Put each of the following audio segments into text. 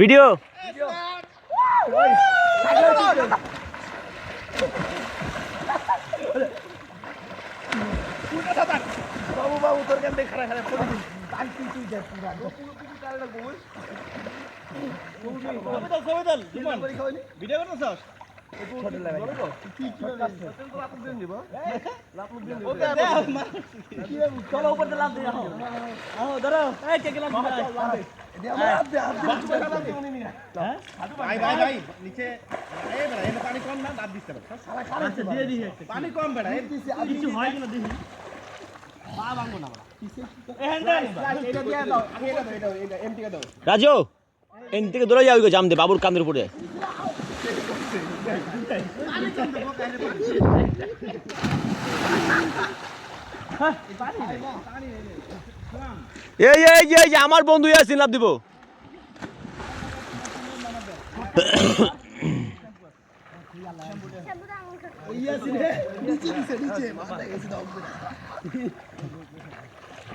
Video. বাবু বাবু তোর কেন video করতে চাস রাজু এন থেকে দৌড়ে যাও জাম দে বাবুর কান্দের উপরে। এই এই এই আমার বন্ধু ইয়াসিন লাভ দিব। ইয়াসিন নিচে নিচে নিচে। মাথা গেছে দাও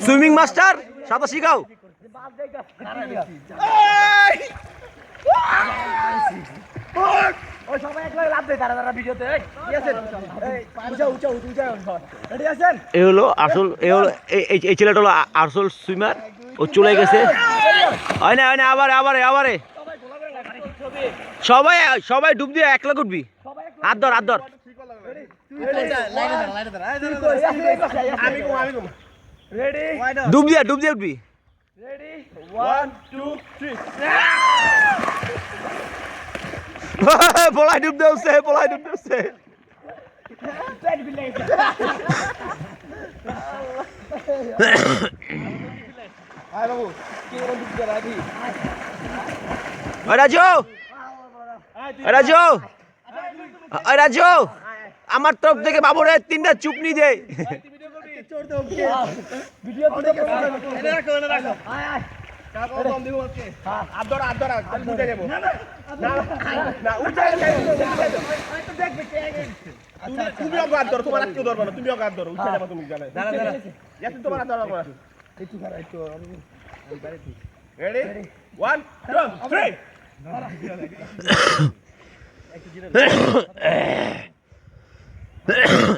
তারা মাস্টার সাঁতার শিখাও। এ হলো আসল এ হলো এই- এই এই ছেলেটা হলো আসল সুইমার ও চলে গেছে। হয় না হয় না আবার আবারে আবারে। সবাই সবাই ডুব দিয়ে একলা উঠবি। হাত ধর হাত ধর। আমি রেডি ডুব দিয়ে ডুব দিয়ে উঠবি। রেডি ওয়ান টু থ্রি পলাই ডুব দেউছে পলাই ডুব দেউছে রাজি! রাজু! রাজু রাজু! আমার তরফ থেকে বাবুরে তিনটা চুপনি छोड़ दो वीडियो এনে রাখো এনে রাখো। আয় আয়। কাকো দম দিব আজকে আর ধরো আর ধরো আমি উঠে যাব। না না না উঠে যাব তো দেখবে কে আগে তুমি অগাত ধরো তোমার কেউ ধরবে না তুমি অগাত ধরো। উঠে যাব তুমি জানে। দাঁড়া দাঁড়া। একটু তোমার ধরো একটু ধরো। একটু। রেডি ওয়ান টু থ্রি একটু জিরে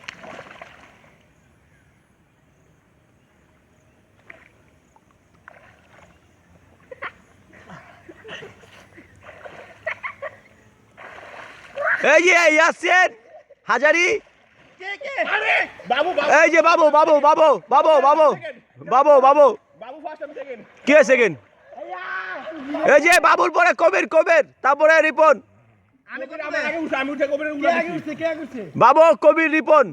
এই যে ইয়াসিন হাজারি। এই যে বাবু বাবু বাবু বাবু বাবু বাবু বাবু। কে সেকেন্ড এই যে বাবুর পরে কবির কবির তারপরে রিপন। বাবু কবির রিপন।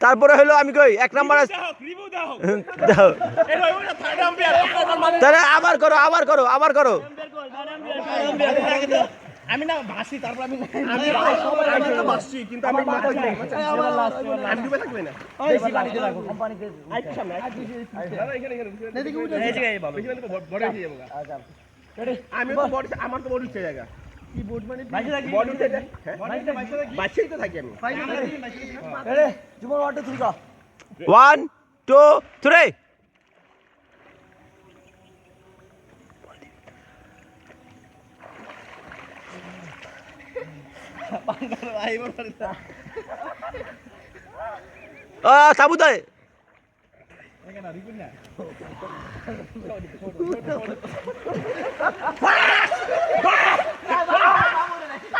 তারপরে হলো আমি কই এক নাম্বার তাহলে আবার করো আবার করো আবার করো। আমি না ভাসি তারপর আমি আমি আমি তো ভাসছি কিন্তু আমি মাথা উঠাই আমি ডুবে থাকবে না? বেশি বাড়িতে লাগো কোম্পানিতে আইতে সামনে আইতে এখানে এখানে এই উঠে এই দিকে এখানে তো বড় হয়ে যাবে আচ্ছা, আচ্ছা। আমি তো বড় আমার তো বড় উঠে জায়গা কি বোর্ড মানে বড় উঠে বাচ্চাই তো থাকি আমি আরে জীবন অটো তুলকা 1 2 3 ও সাবু দে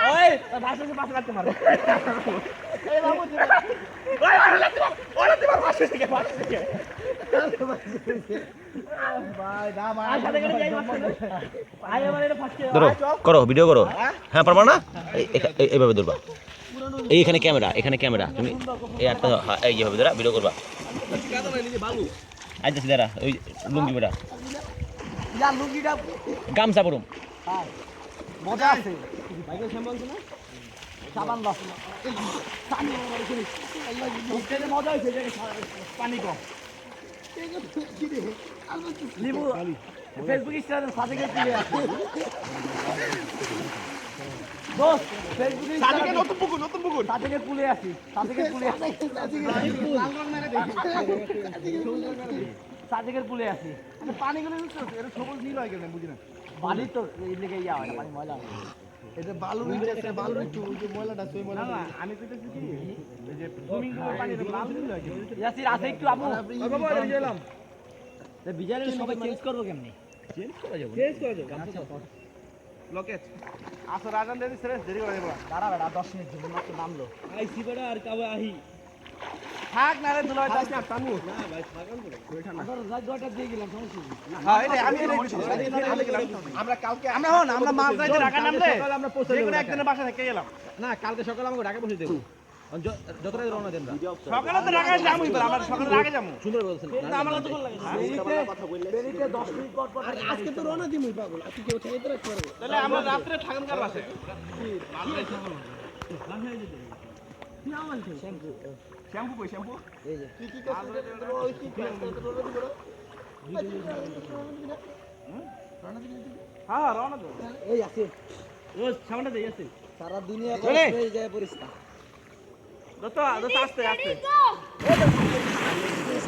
ওই ভাষা করে ধরো ভিডিও করো হ্যাঁ পারবা না এই- এই- এই- এইভাবে ধরবা এইখানে ক্যামেরা এখানে ক্যামেরা তুমি এই একটা হ্যাঁ, এই যেভাবে ধরা ভিডিও করবা আজ যাচ্ছি দাঁড়া ওই লুঙ্গি বেড়া গামছা পরুম হ্যাঁ, মজা আছে সাবান মজা হয়েছে পানি কম লিবু ফেসবুক ইনস্টাগ্রাম সাথে আছে দোস্ত ফেসবুক সাথে নতুন পুকুর নতুন পুকুর। সাথে গিয়ে তুলে আসি সাথে তুলে আসি। সাথে গিয়ে তুলে আসি। পানিগুলো এটা সবুজ নীল হয় কেন বুঝি না। পানি তো এই লেগে ইয়া হয় না পানি ময়লা হয়। এটা বালু নিচে বালু একটু ওই যে ময়লাটা সেই ময়লা না আমি তো কি এই যে সুইমিং পুলের পানি তো লাল নীল হয় ইয়াসির আছে একটু আপু। বাবা এটা গেলাম বিজারে সবাই চেঞ্জ করব কেমনে? চেঞ্জ করা যাবে লোকেট আসর আজান দেরি সেরে দেরি করে দেব। দাঁড়া বেড়া দশ মিনিট জন্য মাত্র নামলো। আইসি বেড়া আর কাবে আহি। থাক না রে দুলাই থাক না তানু না ভাই থাকান তো রাত দশটা দিয়ে গেলাম সমস্যা? হ্যাঁ এটা আমি আমরা কালকে আমরা হন আমরা মাছ যাইতে ঢাকা নামলে আমরা পৌঁছে দেব একদিনের বাসা থেকে গেলাম না কালকে সকালে আমাকে ঢাকা বসে দেবো যত রাতে রওনা দেন সকালে তো ঢাকা যামই আমরা সকালে আগে যাব সুন্দর বলছেন কিন্তু আমার তো ভালো লাগে দেরিতে দশ মিনিট পর পর আজকে তো রওনা দিমই পাগল আজকে কেউ ঠেকাইতে রাখতে পারব তাহলে আমরা রাত্রে থাকেন কার বাসে শ্যাম্পু কই শ্যাম্পু? হ্যাঁ রওনা দেব। এই আছে ও সামনে আছে সারা দুনিয়া যায় পরিষ্কার। আস্তে আস্তে। ব্যথা হইছে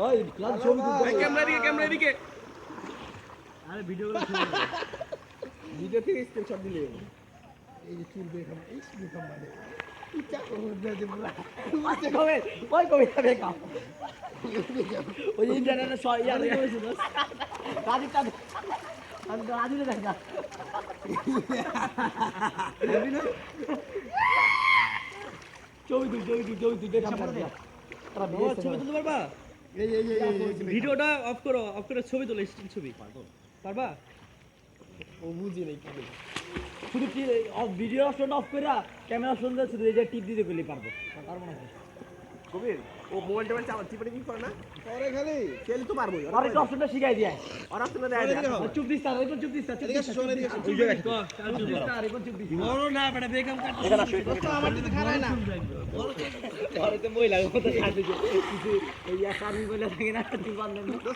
হয় ক্লাস ছবি তুলতে ক্যামেরা দিকে ক্যামেরা দিকে ভিডিও থেকে স্ক্রিনশট দিলে। এই যে চুল বের এই চুল খাম মানে ইচ্ছা করে যে পুরা আচ্ছা কবে? ওই কবিতা বেকাম ওই ইন্টারনেটে সব ইয়ার করেছিল রাজীব তা আমি তো রাজীব দেখ না? ছবি তুই ছবি তুই ছবি তুই দেখা ছবি তুলতে পারবা? ভিডিওটা অফ করো অফ করে ছবি তোলো স্টিল ছবি। পারবা? ও বুঝি নাই কি শুধু কি ভিডিও অপশনটা অফ করে ক্যামেরা অপশন দিয়ে শুধু এই যে টিপ দিতে গেলে পারব। পারব না? কবির ও মোবাইল টোবাইল চাপা চিপে কি করে না? পরে খালি। খেলি তো পারব আর একটু অপশনটা শিখাই দিয়ে আর না। দেয় চুপ দিস তার এরকম চুপ দিস তার চুপ দিস চুপ দিস তার এরকম চুপ দিস বড় না বেটা বেগম কাট আমার কিন্তু খারাপ না। ঘরে তো মহিলা কথা কাটে কিছু এই আর্মি বলে থাকে না তুই বান্ধব